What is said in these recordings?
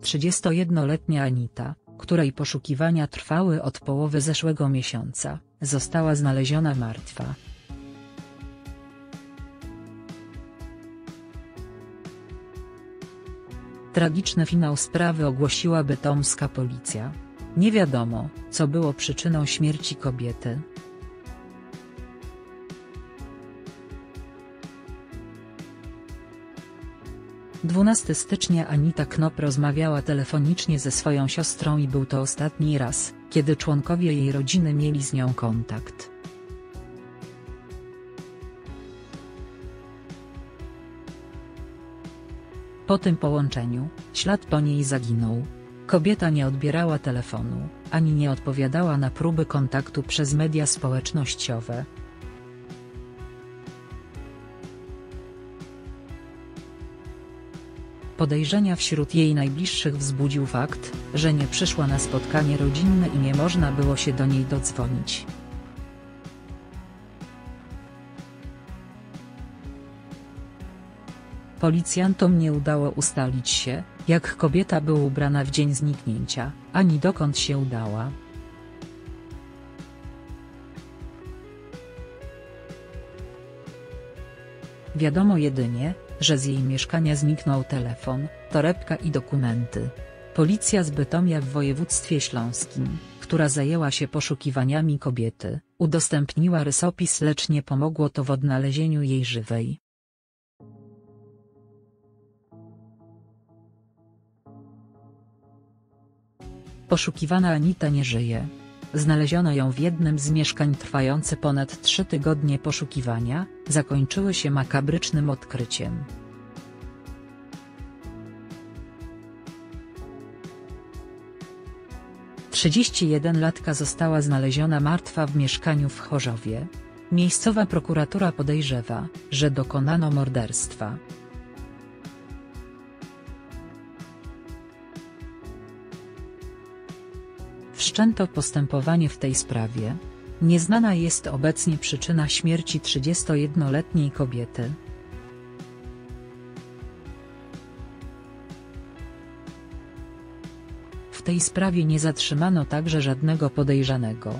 31-letnia Anita, której poszukiwania trwały od połowy zeszłego miesiąca, została znaleziona martwa. Tragiczny finał sprawy ogłosiła bytomska policja. Nie wiadomo, co było przyczyną śmierci kobiety. 12 stycznia Anita Knop rozmawiała telefonicznie ze swoją siostrą i był to ostatni raz, kiedy członkowie jej rodziny mieli z nią kontakt. Po tym połączeniu, ślad po niej zaginął. Kobieta nie odbierała telefonu, ani nie odpowiadała na próby kontaktu przez media społecznościowe. Podejrzenia wśród jej najbliższych wzbudził fakt, że nie przyszła na spotkanie rodzinne i nie można było się do niej dodzwonić. Policjantom nie udało ustalić się, jak kobieta była ubrana w dzień zniknięcia, ani dokąd się udała. Wiadomo jedynie, że z jej mieszkania zniknął telefon, torebka i dokumenty. Policja z Bytomia w województwie śląskim, która zajęła się poszukiwaniami kobiety, udostępniła rysopis lecz nie pomogło to w odnalezieniu jej żywej. Poszukiwana Anita nie żyje. Znaleziono ją w jednym z mieszkań trwające ponad trzy tygodnie poszukiwania, zakończyły się makabrycznym odkryciem. Trzydzieści latka została znaleziona martwa w mieszkaniu w Chorzowie. Miejscowa prokuratura podejrzewa, że dokonano morderstwa. Wszczęto postępowanie w tej sprawie. Nieznana jest obecnie przyczyna śmierci 31-letniej kobiety. W tej sprawie nie zatrzymano także żadnego podejrzanego.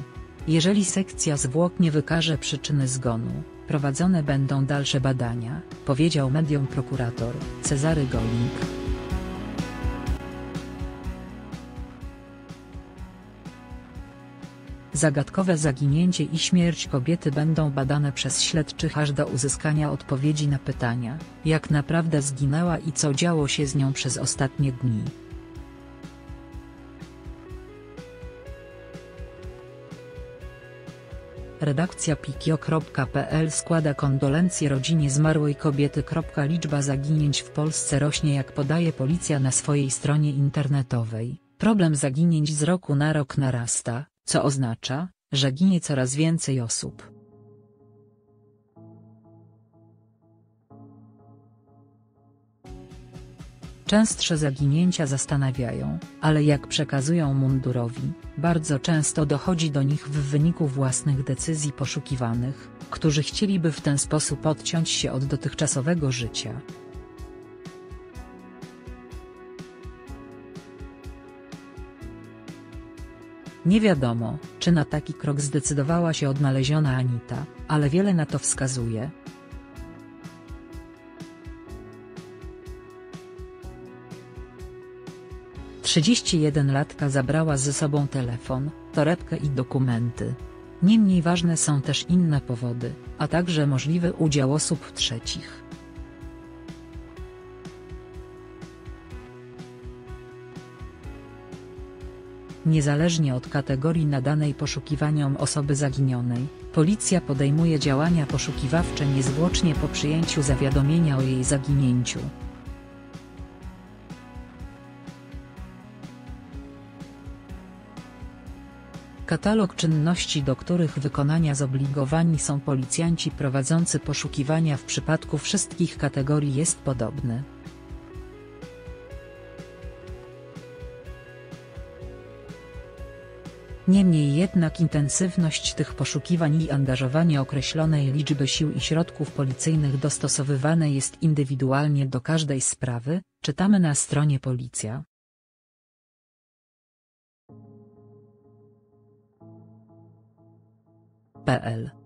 Jeżeli sekcja zwłok nie wykaże przyczyny zgonu, prowadzone będą dalsze badania, powiedział mediom prokurator Cezary Golink. Zagadkowe zaginięcie i śmierć kobiety będą badane przez śledczych aż do uzyskania odpowiedzi na pytania, jak naprawdę zginęła i co działo się z nią przez ostatnie dni. Redakcja pikio.pl składa kondolencje rodzinie zmarłej kobiety. Liczba zaginięć w Polsce rośnie jak podaje policja na swojej stronie internetowej. Problem zaginięć z roku na rok narasta, co oznacza, że ginie coraz więcej osób. Częstsze zaginięcia zastanawiają, ale jak przekazują mundurowi, bardzo często dochodzi do nich w wyniku własnych decyzji poszukiwanych, którzy chcieliby w ten sposób odciąć się od dotychczasowego życia. Nie wiadomo, czy na taki krok zdecydowała się odnaleziona Anita, ale wiele na to wskazuje. Trzydzieści jeden latka zabrała ze sobą telefon, torebkę i dokumenty. Niemniej ważne są też inne powody, a także możliwy udział osób trzecich. Niezależnie od kategorii nadanej poszukiwaniom osoby zaginionej, policja podejmuje działania poszukiwawcze niezwłocznie po przyjęciu zawiadomienia o jej zaginięciu. Katalog czynności do których wykonania zobligowani są policjanci prowadzący poszukiwania w przypadku wszystkich kategorii jest podobny. Niemniej jednak intensywność tych poszukiwań i angażowanie określonej liczby sił i środków policyjnych dostosowywane jest indywidualnie do każdej sprawy, czytamy na stronie Policja. PL